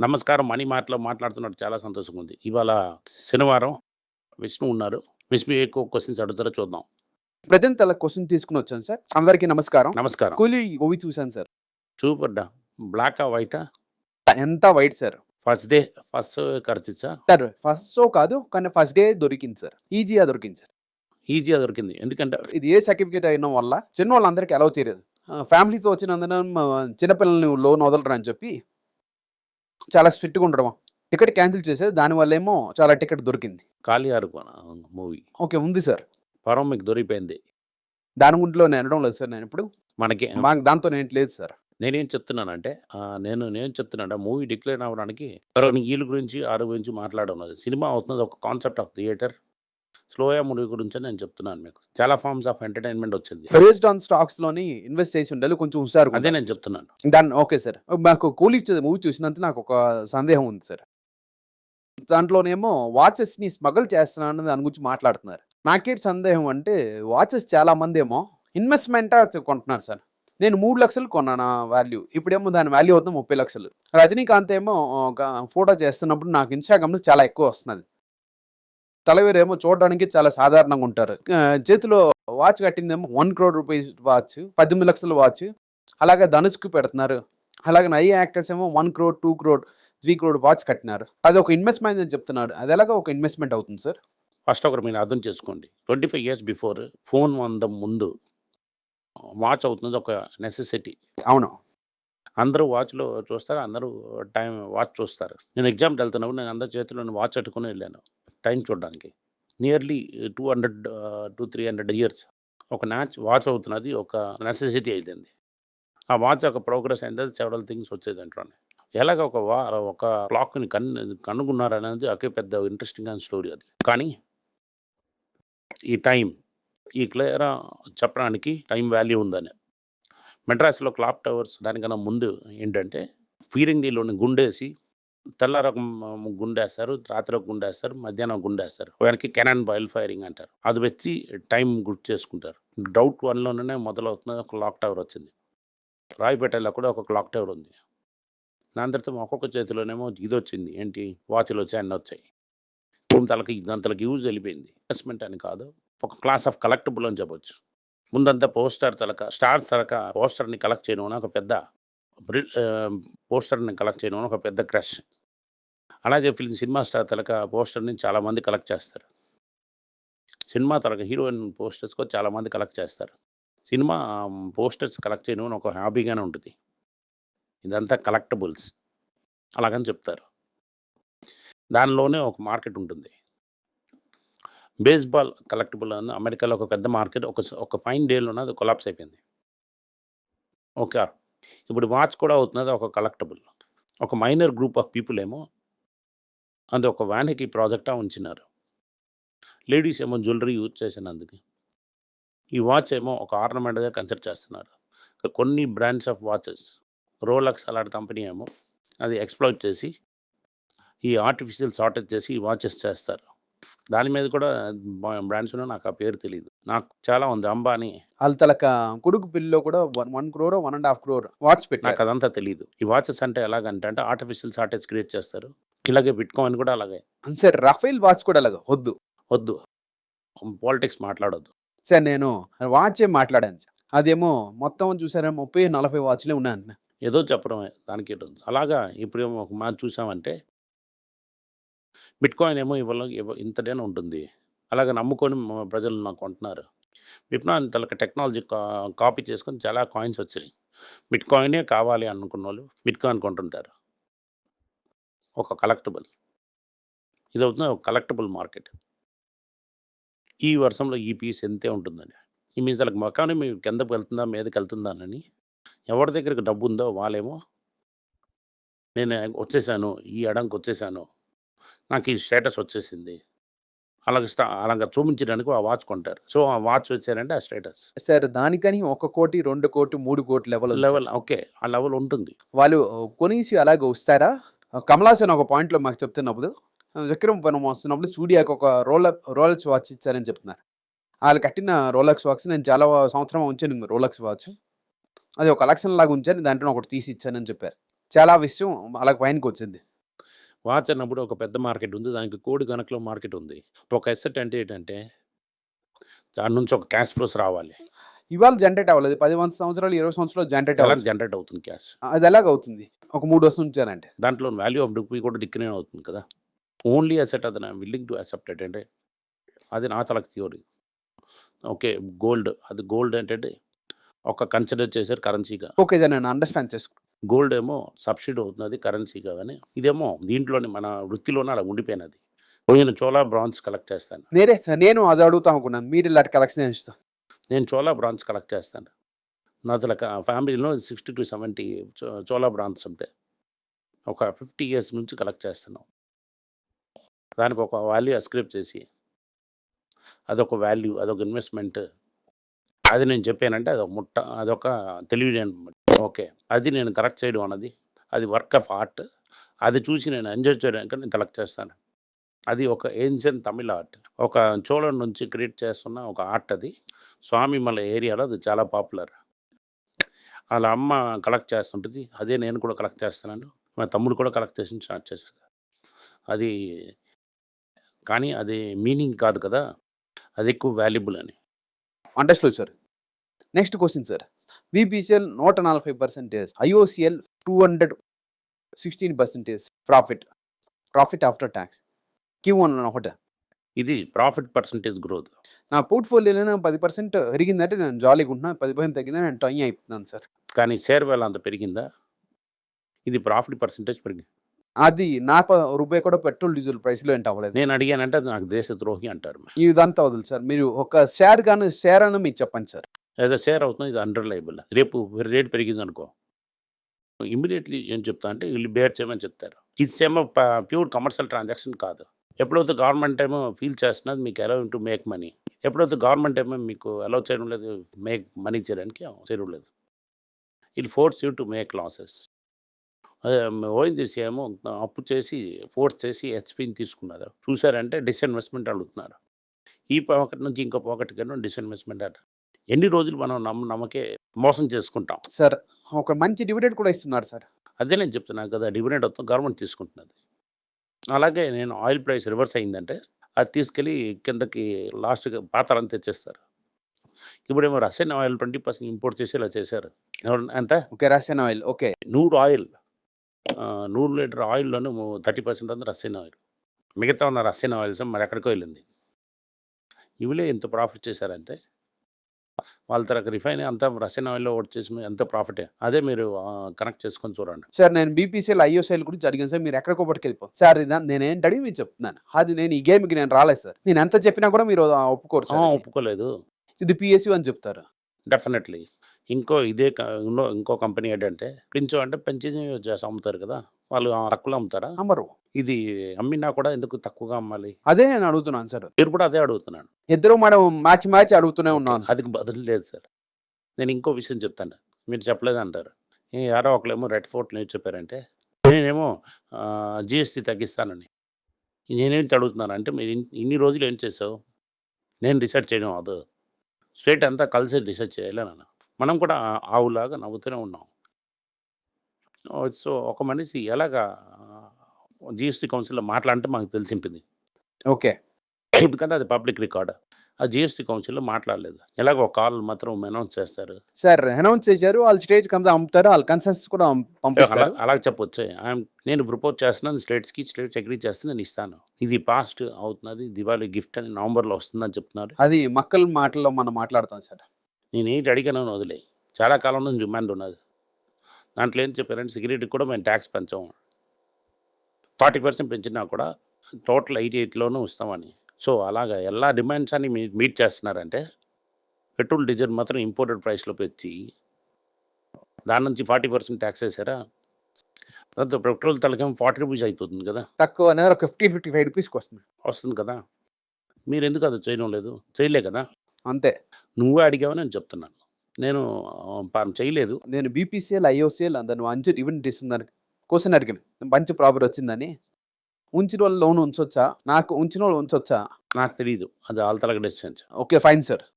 నమస్కారం. మనీ మాటలో మాట్లాడుతున్నట్టు చాలా సంతోషంగా ఉంది ఇవాళ శనివారం విష్ణు ఉన్నారు. విష్ణు ఎక్కువ క్వశ్చన్స్ అడుగుతారో చూద్దాం. ప్రజెంట్ అలా క్వశ్చన్ తీసుకుని వచ్చాను సార్. అందరికీ నమస్కారం. నమస్కారం. కూలీ మూవీ చూశాను సార్. సూపర్ డా. బ్లాక్ వైటా? ఎంత white sir. First day first ఖర్చిచ్చా sir first show కాదు కానీ ఫస్ట్ డే దొరికింది సార్. ఈజీగా దొరికింది సార్. ఈజీగా దొరికింది. ఎందుకంటే ఇది ఏ సర్టిఫికేట్ అయిన వల్ల చిన్న వాళ్ళందరికీ అలౌ చేయలేదు. ఫ్యామిలీతో వచ్చినందున చిన్నపిల్లల్ని లోన్ వదలరు అని చెప్పి చాలా స్ట్రిక్ట్గా ఉండడం టికెట్ క్యాన్సిల్ చేసేది దానివల్ల ఏమో చాలా టికెట్ దొరికింది. ఖాళీ మూవీ. ఓకే ఉంది సార్. పరం మీకు దొరికిపోయింది. దాని గుంట్లో నేను అనడం లేదు సార్ నేను ఇప్పుడు. మనకి మాకు దాంతో నేను లేదు సార్. నేనేం చెప్తున్నానంటే నేను నేను చెప్తున్నాను మూవీ డిక్లేర్ అవ్వడానికి వీళ్ళ గురించి ఆరు గురించి మాట్లాడడం సినిమా అవుతున్నది ఒక కాన్సెప్ట్ ఆఫ్ థియేటర్. స్లోయా మూవీ గురించి నేను చెప్తున్నాను మీకు. చాలా ఫార్మ్స్ ఆఫ్ ఎంటర్టైన్మెంట్ వచ్చింది. బేస్డ్ ఆన్ స్టాక్స్లోని ఇన్వెస్ట్ చేసి ఉండాలి కొంచెం హుషారు అదే నేను చెప్తున్నాను. దాన్ని ఓకే సార్ మాకు కూలీ మూవీ చూసినంత నాకు ఒక సందేహం ఉంది సార్ దాంట్లోనేమో వాచెస్ని స్మగల్ చేస్తున్నాను దాని గురించి మాట్లాడుతున్నారు. నాకే సందేహం అంటే వాచెస్ చాలా మంది ఏమో ఇన్వెస్ట్మెంట్ కొంటున్నారు సార్ నేను మూడు లక్షలు కొన్నాను వాల్యూ? ఇప్పుడేమో దాని వాల్యూ అవుతుంది ముప్పై లక్షలు. రజనీకాంత్ ఏమో ఒక ఫోటో చేస్తున్నప్పుడు నాకు ఇన్స్టాగ్రామ్లో చాలా ఎక్కువ వస్తున్నది. తలవేరు ఏమో చూడడానికి చాలా సాధారణంగా ఉంటారు. చేతిలో వాచ్ కట్టిందేమో వన్ క్రోడ్ రూపీస్ వాచ్ పద్దెనిమిది లక్షల వాచ్. అలాగే ధనుష్కి పెడుతున్నారు. అలాగే నై యాక్టర్స్ ఏమో one crore two crore three crore watch కట్టినారు. అది ఒక ఇన్వెస్ట్మెంట్ అని చెప్తున్నారు. అది ఎలాగ ఒక ఇన్వెస్ట్మెంట్ అవుతుంది సార్? ఫస్ట్ ఒకటి మీరు అర్థం చేసుకోండి. Twenty five years before phone వంద ముందు వాచ్ అవుతుంది ఒక నెసెసిటీ అవును. అందరూ వాచ్లో చూస్తారు అందరూ టైం వాచ్ చూస్తారు. నేను ఎగ్జామ్కి వెళ్తున్నప్పుడు నేను అందరి చేతిలో వాచ్ పెట్టుకుని వెళ్ళాను. టైం చూడడానికి. Nearly two hundred two three hundred years. ఒక మ్యాచ్ వాచ్ అవుతున్నది ఒక నెసెసిటీ అయిపోయింది ఆ వాచ్ ఒక ప్రోగ్రెస్ అయింది సెవరల్ థింగ్స్ వచ్చేది అంటాను ఎలాగ ఒక వా ఒక క్లాక్ని కన్ను కనుగొన్నారనేది ఒకే పెద్ద ఇంట్రెస్టింగ్ అయిన స్టోరీ అది. కానీ ఈ టైం ఈ క్లియర్ చెప్పడానికి టైం వాల్యూ ఉందని. మెడ్రాస్లో క్లాక్ టవర్స్ దానికన్నా ముందు ఏంటంటే ఫీరింగ్ నీళ్ళని గుండేసి తెల్లార ఒక గుండేస్తారు రాత్రి ఒక గుండేస్తారు మధ్యాహ్నం గుండేస్తారు. వెనక్కి కెనాన్ బాయిల్ ఫైరింగ్ అంటారు. అది వచ్చి టైం గుర్తు చేసుకుంటారు. డౌట్ వన్లోనే మొదలవుతుంది ఒక క్లాక్ టవర్ వచ్చింది. రాయపేటలో కూడా ఒక క్లాక్ టవర్ ఉంది. దాని తర్వాత ఒక్కొక్క చేతిలోనేమో ఇది వచ్చింది. ఏంటి? వాచ్లు వచ్చాయి అన్నీ వచ్చాయి. తలకి ఇదంతలకి యూజ్ వెళ్ళిపోయింది. ఇన్వెస్ట్మెంట్ అని కాదు. ఒక క్లాస్ ఆఫ్ కలెక్టబుల్ అని చెప్పొచ్చు. ముందంతా పోస్టర్ తలక స్టార్స్ తలక పోస్టర్ని కలెక్ట్ చేయడం ఒక పెద్ద బ్రి- పోస్టర్ని కలెక్ట్ చేయడం ఒక పెద్ద క్రష్. అలాగే ఫిల్మ్ సినిమా స్టార్ తలక పోస్టర్ని చాలామంది కలెక్ట్ చేస్తారు. సినిమా తలక హీరోయిన్ పోస్టర్స్ కూడా చాలామంది కలెక్ట్ చేస్తారు. సినిమా పోస్టర్స్ కలెక్ట్ చేయడం ఒక హాబీగానే ఉంటుంది. ఇదంతా కలెక్టబుల్స్. అలాగని చెప్తారు. దానిలోనే ఒక మార్కెట్ ఉంటుంది. బేస్బాల్ కలెక్టబుల్ అని అమెరికాలో ఒక పెద్ద మార్కెట్ ఒక ఒక ఫైన్ డేలోనే అది కొలాప్స్ అయిపోయింది. ఓకే. ఇప్పుడు వాచ్ కూడా అవుతున్నది ఒక కలెక్టబుల్. ఒక మైనర్ గ్రూప్ ఆఫ్ పీపుల్ ఏమో అది ఒక వ్యాన్కి ప్రాజెక్టా ఉంచినారు. లేడీస్ ఏమో జ్యువెలరీ యూజ్ చేసినందుకు. ఈ వాచ్ ఏమో ఒక ఆర్నమెంట్గా కన్సిడర్ చేస్తున్నారు. కొన్ని బ్రాండ్స్ ఆఫ్ వాచెస్ రోలక్స్ అలాంటి కంపెనీ ఏమో అది ఎక్స్ప్లోర్ చేసి ఈ ఆర్టిఫిషియల్ షార్టేజ్ చేసి ఈ వాచెస్ చేస్తారు. దాని మీద కూడా బ్రాండ్స్ ఉన్నాయి. నాకు ఆ పేరు తెలియదు నాకు చాలా ఉంది. అంబానీ. వాళ్ళ తలక కొడుకు పిల్లిలో కూడా one one crore one and half crore watch నాకు పెట్టారు. అదంతా తెలియదు ఈ వాచెస్ అంటే ఎలాగంటే అంటే ఆర్టిఫిషియల్ షార్టేజ్ క్రియేట్ చేస్తారు. ఇలాగే బిట్కాయిన్ కూడా అలాగే. సార్ రఫేల్ వాచ్ కూడా అలాగ వద్దు. వద్దు. పాలిటిక్స్ మాట్లాడొద్దు. సార్ నేను వాచే మాట్లాడాను సార్. అదేమో మొత్తం చూసారా ముప్పై నలభై వాచ్లే ఉన్నాను ఏదో చెప్పడమే దానికి. అలాగా ఇప్పుడు ఏమో ఒక మ్యాచ్ చూసామంటే బిట్కాయిన్ ఏమో ఇవాళ ఇవ- ఇంతటేనే ఉంటుంది. అలాగే నమ్ముకొని ప్రజలు నాకు కొంటున్నారు. విప్నాన్ తలక టెక్నాలజీ కాపీ చేసుకొని చాలా కాయిన్స్ వచ్చాయి బిట్ కాయినే కావాలి అనుకున్న వాళ్ళు బిట్ కాయిన్ కొంటుంటారు. ఒక కలెక్టబుల్. ఇది అవుతుంది ఒక కలెక్టబుల్ మార్కెట్. ఈ వర్షంలో ఈ పీస్ ఎంతే ఉంటుందని ఈ మీ అసలు మకాని మీ కిందకు వెళ్తుందా మీదకి వెళ్తుందా అని ఎవరి దగ్గరికి డబ్బు ఉందో వాళ్ళేమో నేను వచ్చేసాను ఈ అడంకి వచ్చేసాను నాకు ఈ స్టేటస్ వచ్చేసింది అలాగ స్టా అలాగ చూపించడానికి ఆ వాచ్ కొంటారు. సో ఆ వాచ్ వచ్చారంటే ఆ స్టేటస్. సార్ దానికని ఒక కోటి రెండు కోటి మూడు కోటి లెవెల్. Level okay. ఆ లెవెల్ ఉంటుంది. వాళ్ళు కొనేసి అలాగే వస్తారా? కమలాసన్ ఒక పాయింట్లో మాకు చెప్తున్నప్పుడు విక్రమ్ మనం వస్తున్నప్పుడు సూర్యాకి ఒక రోల రోలక్స్ వాచ్ ఇచ్చారని చెప్తున్నారు వాళ్ళు కట్టిన రోలక్స్ వాచ్ నేను చాలా సంవత్సరం ఉంచాను రోలక్స్ వాచ్ అది ఒక కలెక్షన్ లాగా ఉంచాను దాంట్లో ఒకటి తీసి ఇచ్చానని చెప్పారు చాలా విషయం అలాగ పైనకి వచ్చింది వాచ్ అన్నప్పుడు ఒక పెద్ద మార్కెట్ ఉంది. దానికి కోడి గనకలో మార్కెట్ ఉంది. ఒక ఎసెట్ అంటే ఏంటంటే దాని నుంచి ఒక క్యాష్ ఫ్లోస్ రావాలి. ఇవాళ జనరేట్ అవ్వలేదు. 10 వంద సంవత్సరాలు, 20 సంవత్సరాలు జనరేట్ అవ్వచ్చు. జనరేట్ అవుతుంది క్యాష్? అది ఎలాగవుతుంది? ఒక 3 వస్తువులు ఉంచారంటే. దాంట్లో వాల్యూ ఆఫ్ రూపీ కూడా డిక్లైన్ అవుతుంది కదా! ఓన్లీ అసెట్ అది I'm willing to accept it అంటే అది నా తలక థియరీ. ఓకే. గోల్డ్ అది గోల్డ్ ఏంటంటే ఒక కన్సిడర్ చేశారు కరెన్సీగా. ఓకే. సార్ నేను అండర్‌స్టాండ్ చేసుకు గోల్డ్ ఏమో సబ్సిడీ అవుతున్నది కరెన్సీగా గాని ఇదేమో దీంట్లోనే మన వృత్తిలోనే అలా ఉండిపోయినది. నేను చోలా బ్రాంజ్ కలెక్ట్ చేస్తాను. నేనే నేను అది అడుగుతాం అనుకున్నాను. మీరు ఇలాంటి కలెక్షన్ ఇస్తా. నేను చోలా బ్రాంజ్ కలెక్ట్ చేస్తాను. నాది ఫ్యామిలీలో 60-70 చో చోలా బ్రాండ్స్ ఉంటాయి. ఒక 50 ఇయర్స్ నుంచి కలెక్ట్ చేస్తున్నాం. దానికి ఒక వాల్యూ అస్క్రిప్ట్ చేసి అదొక వాల్యూ, అదొక ఇన్వెస్ట్‌మెంట్. అది నేను చెప్పానంటే అదొక ముట్ట అదొక తెలివిలేని ఓకే. అది నేను కరెక్ట్ చేయడం అన్నది అది వర్క్ ఆఫ్ ఆర్ట్. అది చూసి నేను ఎంజాయ్ చేయడానికి నేను కలెక్ట్ చేస్తాను. అది ఒక ఏన్షియన్ తమిళ ఆర్ట్. ఒక చోళ నుంచి క్రియేట్ చేస్తున్న ఒక ఆర్ట్ అది. స్వామి మల ఏరియాలో అది చాలా పాపులర్. ఆళ్ళ అమ్మ కలెక్ట్ చేస్తుంటది. అదే నేను కూడా కలెక్ట్ చేస్తున్నాను. మా తమ్ముడు కూడా కలెక్ట్ చేసి స్టార్ట్ చేశాడు. అది కానీ అది మీనింగ్ కాదు కదా! అది ఎక్కువ వాల్యుబుల్ అని. Understood sir. Next question sir. BPCL 140% IOCL 216% profit. Profit after tax. క్యూఆన్ ఒకటే. ఇది ప్రాఫిట్ పర్సెంటేజ్ గ్రోత్. నా పోర్ట్‌ఫోలియోలోనే 10% పెరిగిందంటే నేను జాలీగా ఉంటున్నాను. 10% తగ్గిందంటే నేను టొయ్ అయిపోతున్నాను సార్. కానీ షేర్ వాల్యూ అంత పెరిగిందా? ఇది ప్రాఫిట్ పర్సెంటేజ్ పెరిగింది. అది నా ప రూపాయి కూడా పెట్రోల్, డీజిల్ ప్రైస్‌లో ఏంటి అవ్వలేదు. నేను అడిగానంటే అది నాకు దేశద్రోహి అంటారు. ఇదంతా వదులు సార్. మీరు ఒక షేర్ గాని షేర్ అన్న మీకు చెప్పండి సార్. ఏదో షేర్ అవుతుంది ఇది అండర్‌లయబుల్. రేపు రేట్ పెరిగిందనుకో ఇమ్మీడియేట్‌లీ ఏం చెప్తా అంటే వీళ్ళు బేర్ చేయమని చెప్తారు. ఇది సేమో ప్యూర్ కమర్షియల్ ట్రాన్సాక్షన్ కాదు. ఎప్పుడైతే గవర్నమెంట్ ఏమో ఫీల్ చేస్తున్నది మీకు అలౌ టు మేక్ మనీ. ఎప్పుడైతే గవర్నమెంట్ ఏమో మీకు అలౌ చేయడం లేదు మేక్ మనీ చేయడానికి చేయడం లేదు. It force you to make losses. ONGC ఏమో అప్పు చేసి ఫోర్స్ చేసి హెచ్‌పిని తీసుకున్నారు. చూసారంటే డిస్ఇన్వెస్ట్‌మెంట్ అడుగుతున్నారు. ఈ పాకెట్ నుంచి ఇంకో పాకెట్‌కేమో డిస్ఇన్వెస్ట్‌మెంట్ అట. ఎన్ని రోజులు మనం నమ్మ నమ్మకే మోసం చేసుకుంటాం. సార్ ఒక మంచి డివిడెండ్ కూడా ఇస్తున్నారు సార్. అదే నేను చెప్తున్నా కదా! డివిడెండ్ మొత్తం గవర్నమెంట్ తీసుకుంటున్నది. అలాగే నేను ఆయిల్ ప్రైస్ రివర్స్ అయిందంటే అది తీసుకెళ్ళి కిందకి లాస్ట్‌కి పాతాళానికి తెచ్చేస్తారు. ఇప్పుడేమో రసాయన ఆయిల్ 20% ఇంపోర్ట్ చేసి ఇలా చేశారు. ఎంత? ఓకే. రసాయన ఆయిల్. ఓకే. 100 ఆయిల్ 100 లీటర్ ఆయిల్‌లోనే ము 30% అంతా రసాయన ఆయిల్. మిగతా ఉన్న రసాయన ఆయిల్స్ మరి ఎక్కడికో వెళ్ళింది. వీళ్ళే ఇంత ప్రాఫిట్ చేశారంటే వాళ్ళ తరగ రిఫైన్ అంతా రసాయన ఆయిల్‌లో వచ్చేసి ఎంత ప్రాఫిటే. అదే మీరు కనెక్ట్ చేసుకొని చూడండి. సార్ నేను బీపీసీఎల్, ఐఓసీఎల్ గురించి అడిగాను సార్. మీరు ఎక్కడికో పట్టుకెళ్ళిపోయారు. సార్ నేనేంటి అడిగి మీకు చెప్తున్నాను. అది నేను ఈ గేమ్‌కి నేను రాలేదు సార్. నేను ఎంత చెప్పినా కూడా మీరు ఒప్పుకోరు. ఒప్పుకోలేదు. ఇది పీఎస్‌యూ అని చెప్తారు. డెఫినెట్‌లీ. ఇంకో ఇదే ఇంకో కంపెనీ ఏంటంటే పెంచు అంటే పెంచి చేసి అమ్ముతారు కదా! వాళ్ళు తక్కువలో అమ్ముతారా? అమ్మరు. ఇది అమ్మినా కూడా ఎందుకు తక్కువగా అమ్మాలి? అదే నేను అడుగుతున్నాను సార్. మీరు కూడా అదే అడుగుతున్నాను. ఇద్దరు మనం మ్యాచ్ మ్యాచ్ అడుగుతూనే. ఉన్నాను. అది బదులు లేదు సార్. నేను ఇంకో విషయం చెప్తాను. మీరు చెప్పలేదంటారు. ఏ యారో ఒకళ్ళేమో రెడ్ ఫోర్ట్‌లో ఏం చెప్పారంటే నేనేమో జీఎస్టీ తగ్గిస్తానని. నేనేంటి అడుగుతున్నానంటే మీరు ఇన్ ఇన్ని రోజులు ఏం చేసావు? నేను డిసైడ్ చేయడం అవ్వదు. స్టేట్ అంతా కలిసి డిసైడ్ చేయాలి. మనం కూడా ఆవులాగా నవ్వుతూనే ఉన్నాం. సో ఒక మనిషి ఎలాగా జీఎస్టీ కౌన్సిల్‌లో మాట్లాడంటే మాకు తెలిసింపింది. ఓకే. ఎందుకంటే అది పబ్లిక్ రికార్డ్. ఆ జీఎస్టీ కౌన్సిల్‌లో మాట్లాడలేదు. ఎలాగో ఒక కాల్ మాత్రం అనౌన్స్ చేస్తారు. సార్ అనౌన్స్ చేశారు. వాళ్ళు స్టేజ్ కంతా అమ్ముతారు. వాళ్ళు కన్సెన్స్ కూడా అలా పంపిస్తారు. అలాగ చెప్పొచ్చు. నేను ప్రపోజ్ చేస్తున్నాను స్టేట్స్‌కి. స్టేట్స్ అగ్రీ చేస్తే నేను ఇస్తాను. ఇది పాస్ట్ అవుతున్నది. దివాళీ గిఫ్ట్ అని నవంబర్‌లో వస్తుందని చెప్తున్నారు. అది మక్కల మాటల్లో మనం మాట్లాడతాం సార్. నేనేంటి అడిగానని వదిలేయి. చాలా కాలం నుంచి డిమాండ్ ఉన్నది. దాంట్లో ఏం చెప్పారంటే సిగరెట్‌కి కూడా మేము ట్యాక్స్ పెంచాం. 40% పెంచినా కూడా టోటల్ 88లోనే ఇస్తామని. సో అలాగా ఎలా డిమాండ్స్ అన్ని మీ మీట్ చేస్తున్నారంటే పెట్రోల్, డీజిల్ మాత్రం ఇంపోర్టెడ్ ప్రైస్‌లో పెంచి దాని నుంచి 40% ట్యాక్స్ ఏసారా? దాంతో పెట్రోల్ తలకేమో 40 రూపీస్ అయిపోతుంది కదా! తక్కువ అనేది ఒక 50, 55 రూపీస్‌కి వస్తుంది. వస్తుంది కదా! మీరెందుకు అది చేయడం లేదు? చేయలే కదా! అంతే. నువ్వే అడిగావని నేను చెప్తున్నాను. నేను ఆహ్, ప చేయలేదు. నేను బీపీసీఎల్, ఐఓసీఎల్ దాన్ని మంచి డివిడెండ్ ఇస్తుందని క్వెషన్ అడిగాను. మంచి ప్రాఫిట్ వచ్చిందని. ఉంచిన వాళ్ళు లోన్ ఉంచొచ్చా? నాకు ఉంచిన వాళ్ళు ఉంచొచ్చా? నాకు తెలీదు. అది ఆళ్ళ తలక డెసిషన్స్. ఓకే. Fine sir.